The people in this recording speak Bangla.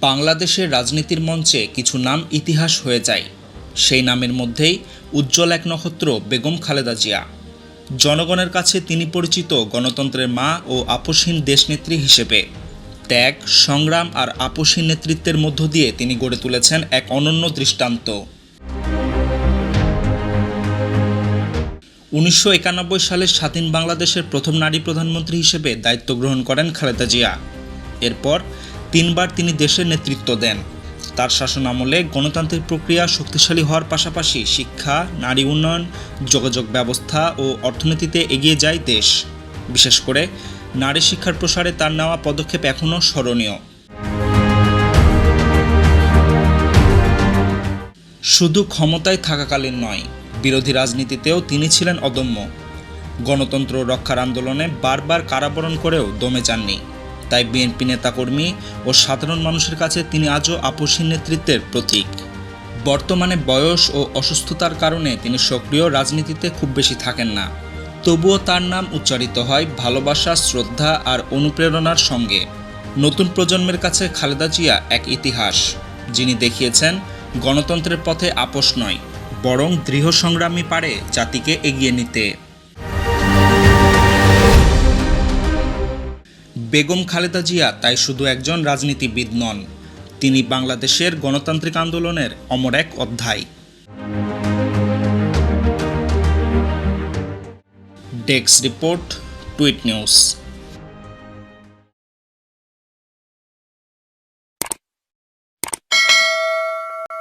বাংলাদেশের রাজনীতির মঞ্চে কিছু নাম ইতিহাস হয়ে যায়। সেই নামের মধ্যেই উজ্জ্বল এক নক্ষত্র বেগম খালেদা জিয়া। জনগণের কাছে তিনি পরিচিত গণতন্ত্রের মা ও আপসহীন দেশনেত্রী হিসেবে। ত্যাগ, সংগ্রাম আর আপসহীন নেতৃত্বের মধ্য দিয়ে তিনি গড়ে তুলেছেন এক অনন্য দৃষ্টান্ত। উনিশশো একানব্বই সালে স্বাধীন বাংলাদেশের প্রথম নারী প্রধানমন্ত্রী হিসেবে দায়িত্ব গ্রহণ করেন খালেদা জিয়া। এরপর তিনবার তিনি দেশের নেতৃত্ব দেন। তার শাসন আমলে গণতান্ত্রিক প্রক্রিয়া শক্তিশালী হওয়ার পাশাপাশি শিক্ষা, নারী উন্নয়ন, যোগাযোগ ব্যবস্থা ও অর্থনীতিতে এগিয়ে যায় দেশ। বিশেষ করে নারী শিক্ষার প্রসারে তার নেওয়া পদক্ষেপ এখনও স্মরণীয়। শুধু ক্ষমতায় থাকাকালীন নয়, বিরোধী রাজনীতিতেও তিনি ছিলেন অদম্য। গণতন্ত্র রক্ষার আন্দোলনে বারবার কারাবরণ করেও দমে যাননি। তাই বিএনপি নেতাকর্মী ও সাধারণ মানুষের কাছে তিনি আজও আপসীন নেতৃত্বের প্রতীক। বর্তমানে বয়স ও অসুস্থতার কারণে তিনি সক্রিয় রাজনীতিতে খুব বেশি থাকেন না। তবুও তার নাম উচ্চারিত হয় ভালোবাসা, শ্রদ্ধা আর অনুপ্রেরণার সঙ্গে। নতুন প্রজন্মের কাছে খালেদা জিয়া এক ইতিহাস, যিনি দেখিয়েছেন, গণতন্ত্রের পথে আপোষ নয়, বরং দৃঢ় সংগ্রামী পারে জাতিকে এগিয়ে নিতে। বেগম খালেদা জিয়া তাই শুধু একজন রাজনীতিবিদ নন, তিনি বাংলাদেশের গণতান্ত্রিক আন্দোলনের অমর এক অধ্যায়। Desk report, tweet news.